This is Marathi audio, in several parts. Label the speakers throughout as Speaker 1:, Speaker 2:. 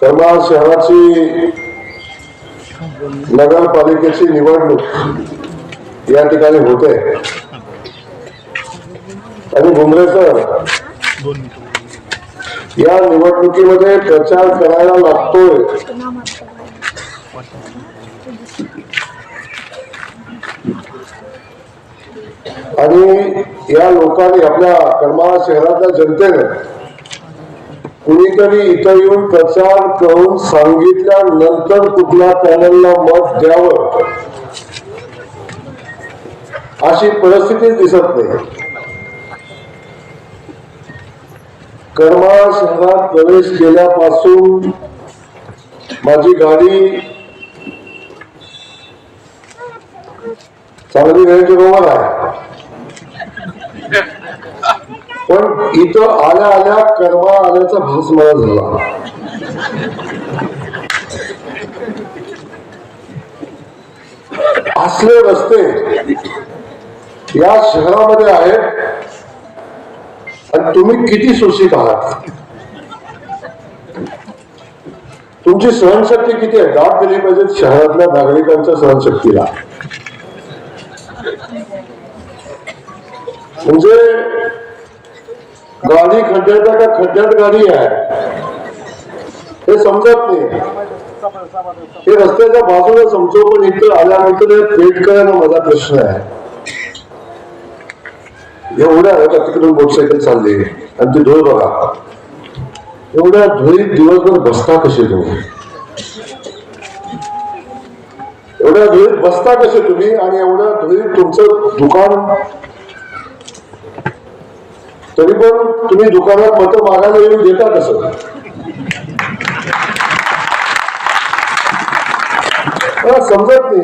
Speaker 1: करमाळ शहराची नगरपालिकेची निवडणूक या ठिकाणी होते. आणि भुमरे या निवडणुकीमध्ये प्रचार करायला लागतोय. आणि या लोकांनी आपल्या करमाळा शहरातल्या जनतेने कुणीतरी इथं येऊन प्रचार करून सांगितल्यानंतर कुठल्या पॅनलला मत द्यावं? अशी परिस्थितीच दिसत नाही. करमाळा शहरात प्रवेश केल्यापासून माझी गाडी चांगली रेंज रोवर आहे. पण इथं आल्या आल्या कडवा आल्याचा भास मला झाला. असले रस्ते या शहरामध्ये आहेत आणि तुम्ही किती सुशीत आहात? तुमची सहनशक्ती किती आहे? दाद दिली पाहिजे शहरातल्या नागरिकांच्या सहनशक्तीला. म्हणजे गाडी खड्ड्याचा का खड्ड्यात गाडी आहे हे समजत नाही हे। रस्त्याच्या बाजूला समजो पण इथं आल्यानंतर हे पेट करायला माझा प्रश्न आहे एवढ्या का तिकडून मोटरसायकल चालली आणि ती धूळ बघा एवढ्या धुळीत दिवसभर बसता कसे तुम्ही एवढ्या धुळीत बसता कसे तुम्ही आणि एवढ्या धुळीत तुमचं दुकान तरी पण तुम्ही दुकानात मत मागायला येऊन देता कसं समजत नाही.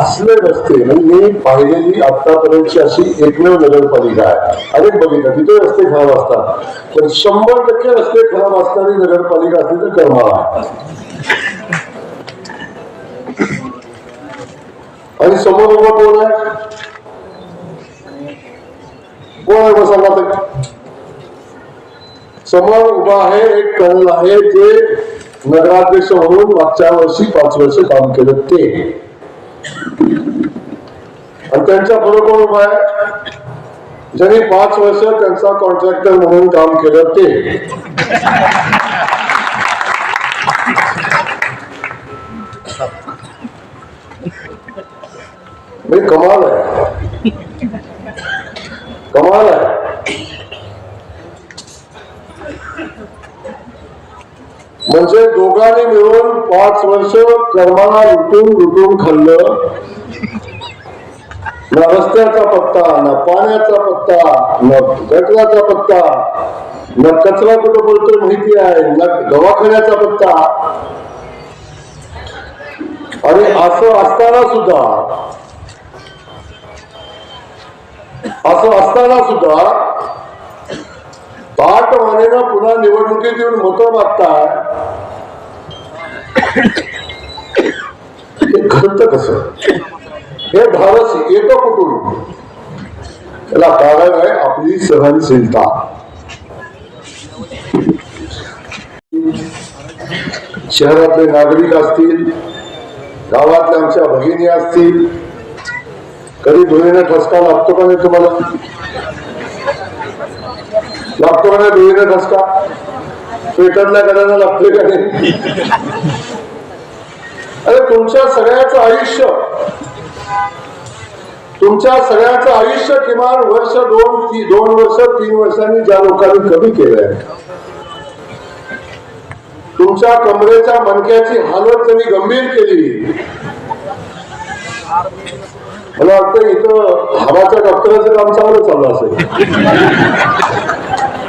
Speaker 1: असले रस्ते म्हणजे मी पाहिलेली आतापर्यंतची अशी एकमेव नगरपालिका आहे. अनेक बघितलं तिथे रस्ते खराब असतात. तर शंभर टक्के रस्ते खराब असणारी नगरपालिका असली तर करमाळा आहे. आणि समोर उभा कोण आहे? कोण आहे समोर उभा आहे एक कर्नल आहे ते नगराध्यक्ष म्हणून मागच्या वर्षी पाच वर्ष काम केलं ते आणि त्यांच्या कोण उभा आहे ज्यांनी पाच वर्ष त्यांचा कॉन्ट्रॅक्टर म्हणून काम केलं ते कमाल आहे कमाल आहे. म्हणजे दोघांनी मिळून पाच वर्ष कर्माला लुटून लुटून खाल्लं. ना रस्त्याचा पत्ता ना पाण्याचा पत्ता ना गटराचा पत्ता ना कचरा कुठं बोलतोय माहिती आहे ना दवाखान्याचा पत्ता. आणि असं असताना सुद्धा असं असताना सुद्धा ताट मानेनं पुन्हा निवडणुकीत येऊन मतं मागताय. हे कस? हे धाडस येतो कुठून? त्याला कारण आहे आपली सहनशीलता. शहरातले नागरिक असतील गावातल्या आमच्या भगिनी असतील कधी धुळीने ठसका लागतो का नाही तुम्हाला? लागतो का नाही धुळीने ठसका स्वेटरला करायला लागते का नाही? अरे तुमच्या सगळ्याच आयुष्य तुमच्या सगळ्याचं आयुष्य किमान वर्ष दोन ती दोन वर्ष तीन वर्षांनी ज्या लोकांनी कमी केलंय. तुमच्या कमरेच्या मणक्याची हालत त्यांनी गंभीर केली. मला वाटतं इथं हवाच्या डॉक्टरांचं काम चांगलं चाललं असेल.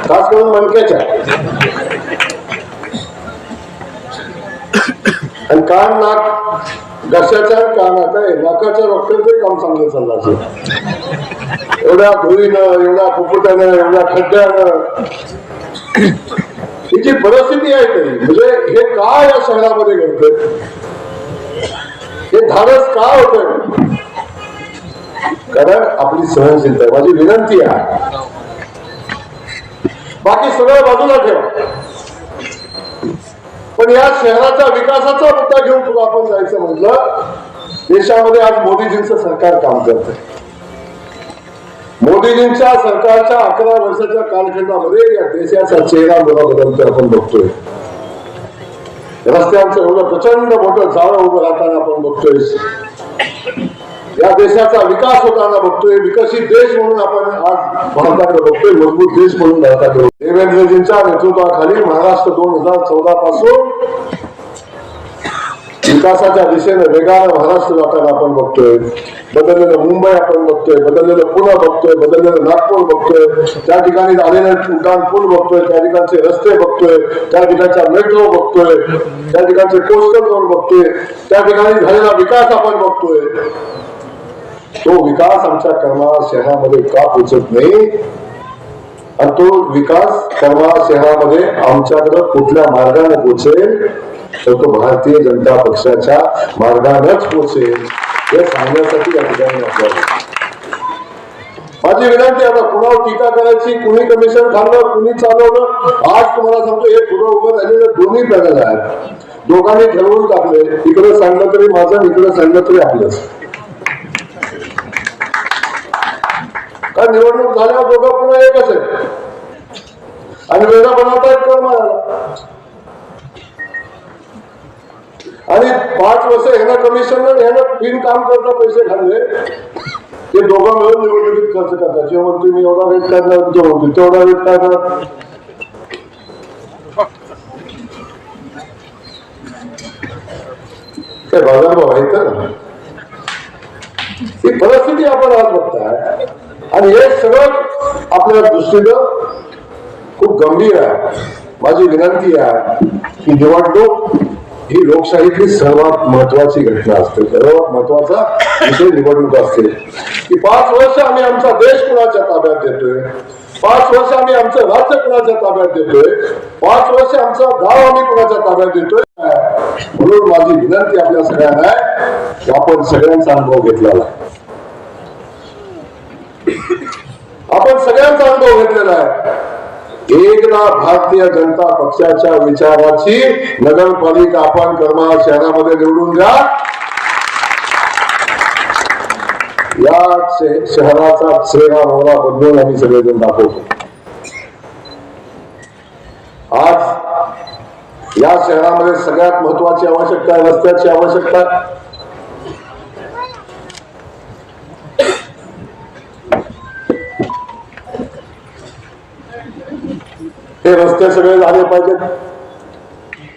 Speaker 1: खास करून मणक्याच्या. आणि कान नाक घशाच्या कानात आहे नाकाच्या डॉक्टरचं काम चांगलं चाललं असेल. एवढ्या धुळीनं एवढ्या फुफुट्यानं एवढ्या खड्ड्यानं. ही जी परिस्थिती आहे तरी म्हणजे हे का या शहरामध्ये घडतंय? हे धाडस का होतंय? कारण आपली सहनशीलता माझी विनंती आहे. बाकी सगळं बाजूला ठेवा. पण या शहराच्या विकासाचा मुद्दा घेऊन तुला आपण जायचं म्हटलं देशामध्ये आज मोदीजींचं सरकार काम करतंय मोदीजींच्या सरकारच्या अकरा वर्षाच्या कालखंडामध्ये या देशाचा चेहरा मोठा बदलतो आपण बघतोय. रस्त्यांचं एवढं प्रचंड मोठं जाळं उभं राहताना आपण बघतोय. या देशाचा विकास होताना बघतोय विकसित देश म्हणून आपण आज भारताकडे बघतोय मजबूत देश म्हणून भारताकडे. देवेंद्रजींच्या नेतृत्वाखाली महाराष्ट्र दोन हजार चौदा पासून विकासाच्या दिशेने वेगानं महाराष्ट्र जाताना आपण बघतोय. बदललेलं मुंबई आपण बघतोय बदललेलं पुणे बघतोय बदललेलं नागपूर बघतोय. त्या ठिकाणी झालेले उड्डाण पूल बघतोय त्या ठिकाणचे रस्ते बघतोय त्या ठिकाणच्या मेट्रो बघतोय त्या ठिकाणचे कोस्टल रोड बघतोय त्या ठिकाणी झालेला विकास आपण बघतोय. तो विकास आमच्या कर्मा शहरामध्ये का पोचत नाही? आणि तो विकास कर्मा शहरामध्ये आमच्याकडे कुठल्या मार्गाने पोचेल? तर तो भारतीय जनता पक्षाच्या मार्गानेच पोचेल. हे सांगण्यासाठी या ठिकाणी माझी विनंती आता कुणावर टीका करायची कुणी कमिशन खाल्लं कुणी चालवलं? आज तुम्हाला सांगतो हे पुढे उभं राहिलेलं दोन्ही पॅनल आहेत. दोघांनी ठरवून टाकले. इकडे सांगलं तरी माझं इकडे सांगलं तरी आपलंच. कारण निवडणूक झाल्यावर दोघं पुन्हा एकच आहे आणि वेगळा बनवतायत कर आणि पाच वर्ष ह्यानं कमिशन ह्यानं तीन काम करता पैसे खाल्ले ते दोघं मिळून निवडणुकीत खर्च करतात. जेव्हा म्हणतो मी एवढा रेट करणार जो म्हणतो तेवढा रेट करणार? ते बाजारभाव आहे तर ही परिस्थिती आपण आज बघतो. आणि हे सगळं आपल्या दृष्टीनं खूप गंभीर आहे. माझी विनंती आहे की निवडणूक ही लोकशाहीतली सर्वात महत्वाची घटना असते. सर्वात महत्त्वाचा विषय निवडणूक असते. की पाच वर्ष आम्ही आमचा देश कुणाच्या ताब्यात देतोय? पाच वर्ष आम्ही आमचं राज्य कुणाच्या ताब्यात देतोय? पाच वर्ष आमचा गाव आम्ही कुणाच्या ताब्यात देतोय? म्हणून माझी विनंती आपल्या सगळ्यांना आहे की आपण सगळ्यांचा अनुभव घेतलेला आहे. आपण सगळ्यांचा अनुभव घेतलेला आहे. एकदा भारतीय जनता पक्षाच्या विचाराची नगरपालिका आपण करमाळा शहरामध्ये निवडून घ्या या शहराचा चेहरा मोहरा बदलून आम्ही सगळेजण दाखवतो. आज या शहरामध्ये सगळ्यात महत्वाची आवश्यकता आहे रस्त्याची आवश्यकता हे रस्ते सगळे झाले पाहिजेत.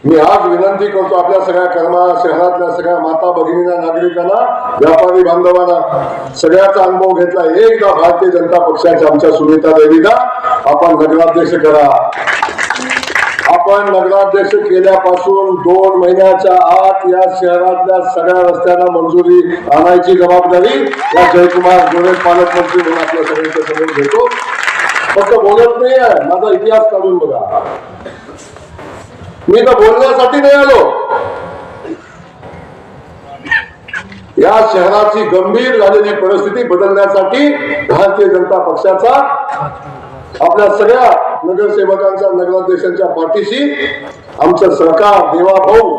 Speaker 1: मी आज विनंती करतो आपल्या सगळ्या कर्मा शहरातल्या सगळ्या माता भगिनींना नागरिकांना व्यापारी बांधवांना सगळ्याचा अनुभव घेतला. एकदा भारतीय जनता पक्षाच्या आमच्या सुनीता देवीला आपण नगराध्यक्ष करा. आपण नगराध्यक्ष केल्यापासून दोन महिन्याच्या आत या शहरातल्या सगळ्या रस्त्यांना मंजुरी आणायची जबाबदारी या जयकुमार गोरे पालकमंत्री म्हणून आपल्या सगळ्यांच्या समोर घेतो. फक्त बोलत नाही आहे माझा इतिहास काढून बघा. मी तर बोलण्यासाठी नाही आलो. या शहराची गंभीर झालेली परिस्थिती बदलण्यासाठी भारतीय जनता पक्षाचा आपल्या सगळ्या नगरसेवकांच्या नगराध्यक्षांच्या पाठीशी आमचं सरकार देवा भाऊ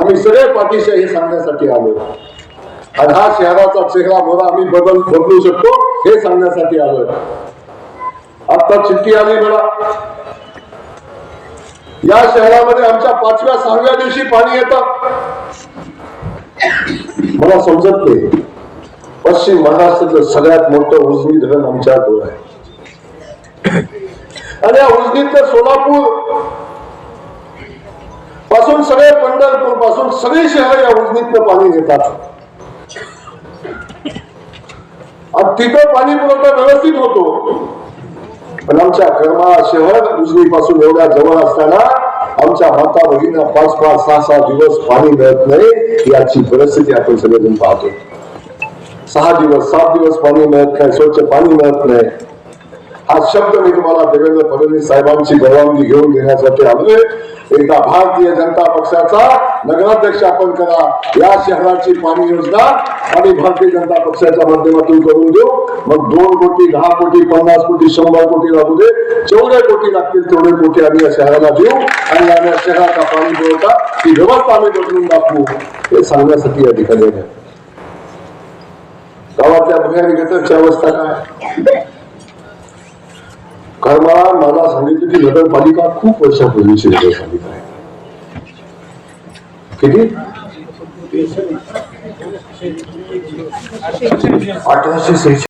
Speaker 1: आम्ही सगळे पाठीशी हे सांगण्यासाठी आलो. आणि हा शहराचा चेहरा मोरा आम्ही बदल बदलू शकतो हे सांगण्यासाठी आलोय आता चिठ्ठी आली मला. या शहरामध्ये आमच्या पाचव्या सहाव्या दिवशी पाणी येतं. मला समजत नाही. पश्चिम महाराष्ट्रातलं सगळ्यात मोठं उजनी धरण आमच्या डोळ आहे. आणि या उजनीतलं सोलापूरपासून सगळे पंढरपूरपासून सगळी शहर या उजनीतनं पाणी घेतात. आणि तिथं पाणी पुरवठा व्यवस्थित होतो. पण आमच्या करमाळा शहर उजनीपासून एवढ्या जवळ असताना आमच्या माता भगिनींना पाच पाच सहा सहा दिवस पाणी मिळत नाही याची परिस्थिती आपण सगळेजण पाहतो. सहा दिवस सात दिवस पाणी मिळत नाही स्वच्छ पाणी मिळत नाही. हा शब्द मी तुम्हाला देवेंद्र फडणवीस साहेबांची परवानगी घेऊन देण्यासाठी आलोय एकदा भारतीय जनता पक्षाचा नगराध्यक्ष आपण करा. या शहराची पाणी योजना आणि भारतीय जनता पक्षाच्या माध्यमातून करून देऊ. मग दोन कोटी दहा कोटी पन्नास कोटी शंभर कोटी लागू दे. जेवढे कोटी लागतील तेवढे कोटी आम्ही या शहराला देऊ. आणि या शहराचा पाणी पुरवठा ही व्यवस्था आम्ही बदलून दाखवू. हे सांगण्यासाठी या ठिकाणी गावातल्या भुयारी गटरची अवस्था काय? करमाळा मला सांगितलं की नगरपालिका खूप वर्षापूर्वीची नगरपालिका आहे. किती? अठराशे